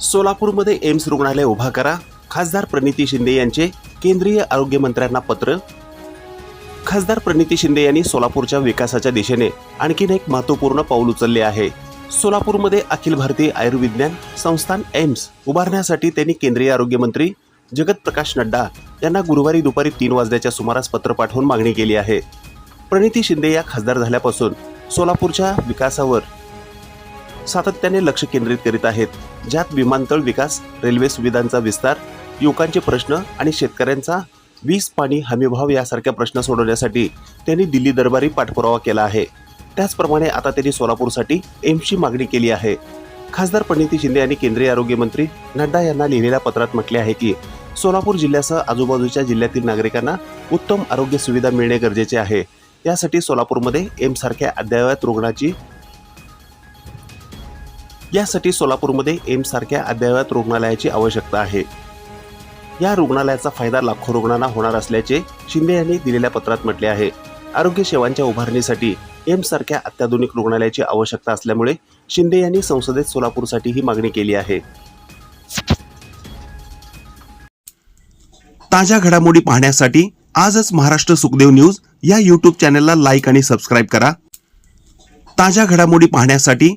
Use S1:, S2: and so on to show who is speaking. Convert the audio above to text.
S1: सोलापूरमध्ये एम्स रुग्णालय उभा करा. खासदार प्रणिती शिंदे यांचे केंद्रीय आरोग्य मंत्र्यांना पत्र. खासदार प्रणिती शिंदे यांनी सोलापूरच्या विकासाच्या दिशेने आणखीन एक महत्त्वपूर्ण पाऊल उचलले आहे. सोलापूरमध्ये अखिल भारतीय आयुर्विज्ञान संस्थान एम्स उभारण्यासाठी त्यांनी केंद्रीय आरोग्यमंत्री जगत प्रकाश नड्डा यांना गुरुवारी दुपारी तीन वाजल्याच्या सुमारास पत्र पाठवून मागणी केली आहे. प्रणिती शिंदे या खासदार झाल्यापासून सोलापूरच्या विकासावर सातत्याने लक्ष केंद्रित करीत आहेत ज्यात विमानतळ विकास रेल्वे सुविधांचा विस्तार युवकांचे प्रश्न आणि शेतकऱ्यांचा वीज पाणी हमीभाव यासारख्या प्रश्न सोडवण्यासाठी त्यांनी दिल्ली दरबारी पाठपुरावा केला आहे. त्याचप्रमाणे आता त्यांनी सोलापूरसाठी एम्सची मागणी केली आहे. खासदार प्रणिती शिंदे यांनी केंद्रीय आरोग्य मंत्री नड्डा यांना लिहिलेल्या पत्रात म्हटले आहे की सोलापूर जिल्ह्यासह आजूबाजूच्या जिल्ह्यातील नागरिकांना उत्तम आरोग्य सुविधा मिळणे गरजेचे आहे. यासाठी सोलापूरमध्ये एम्ससारख्या अद्ययावत रुग्णाची यासाठी सोलापूरमध्ये एम्स सारख्या अद्ययावत रुग्णालयाची आवश्यकता आहे. या रुग्णालयाचा फायदा लाखो रुग्णांना होणार असल्याचे शिंदे यांनी दिलेल्या पत्रात म्हटले आहे. आरोग्य सेवांच्या उभारणीसाठी एम्स सारख्या अत्याधुनिक रुग्णालयाची आवश्यकता असल्यामुळे शिंदे यांनी संसदेत सोलापूरसाठी ही मागणी केली आहे. ताज्या घडामोडी पाहण्यासाठी आजच महाराष्ट्र सुखदेव न्यूज या यूट्यूब चॅनलला लाईक आणि सबस्क्राईब करा. ताज्या घडामोडी पाहण्यासाठी